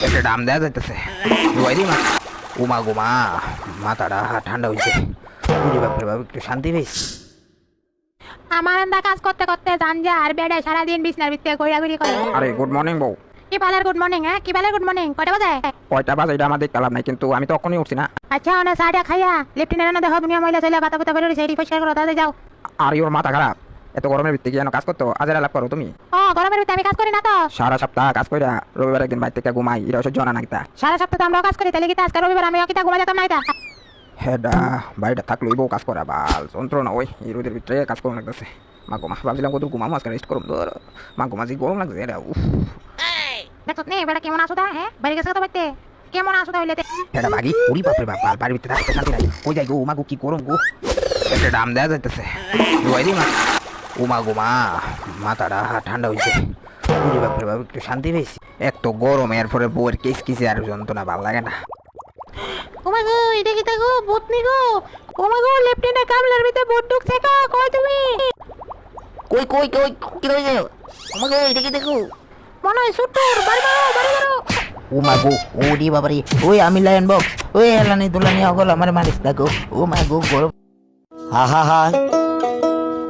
একটা ডাম দেওয়া যাইতেছে। দিই মা। উমা গুমা মাথাটা ঠান্ডা হয়েছে বুঝি বাপরে বাপ একটু শান্তি পেয়েছি আমার এন্দা কাজ করতে করতে জান যা আর বেড়ে সারাদিন বিছনার ভিতরে ঘোরাঘুরি করে। আরে গুড মর্নিং বউ। কি বালের গুড মর্নিং হ্যাঁ? কি বালের গুড মর্নিং কয়টা বাজে? কয়টা বাজে এটা আমার দেখতে লাভ নাই কিন্তু আমি তো তখনই উঠছি না। আচ্ছা অনেক চাটা খাইয়া লিফটিনের রান্না দেখো দুনিয়া মহিলা চলে কথা কথা বলে সেটি পরিষ্কার করো তাতে যাও। আর ওর মাথা খারাপ। এত গরমের ভিত্তি যেন কাজ করতো? আজের লাভ করো তুমি। ও গরমের ভিতরে আমি কাজ করি না তো। সারা সপ্তাহ কাজ কইরা রবিবার একদিন বাইর থেকে ঘুমাই এটা সহ্য না নাকিতা সারা সপ্তাহ তো আমরাও কাজ করি তাহলে কি আজকে রবিবার আমি কিতা ঘুমা যেতাম না এটা হেডা বাড়িটা থাকলেই বউ কাজ করা বাল যন্ত্রণা ওই এই রোদের ভিতরে কাজ করুন লাগতেছে। মা গোমা ভাবছিলাম কত ঘুমাম আজকে রেস্ট করুন ধর। মা গোমা যে গরম লাগছে এটা উফ। দেখো নে বেটা কেমন আসো তা হ্যাঁ? বাড়ি গেছে তো বাইতে কেমন আসো তা? হইলে এটা বাগি উড়ি বাপরে বাপ বাল বাড়ির ভিতরে থাকতে শান্তি নাই কই যাই গো মা গো কি করুম গো। একটা ডাম দেওয়া যাইতেছে। দুয়াই দিই মা উমা গোমা মাথাটা ঠান্ডা হয়েছে উড়ি বাপরে বাপ একটু শান্তি পেয়েছি এক তো গরম এরপরে বউয়ের কেস কিসে আর যন্ত্রণা ভালো লাগে না। ওমা গো এটা কি গো? ভূতনি গো? ওমা গো লেফটেন্যান্ট কামলার ভিতরে ভূত ঢুকছে গো কই তুমি? কই কই কই কি রয়েছে আমাকে দেখি দেখো? মনে হয় সুট্টুর বাড়ি মারো বাড়ি মারো। ও মা গো ও বাবারে ওই আমি লায়ন বক্স ওই হেলানি দুলানি অগল আমার মারিস গো। ও মা গো গরম। হা হা হা।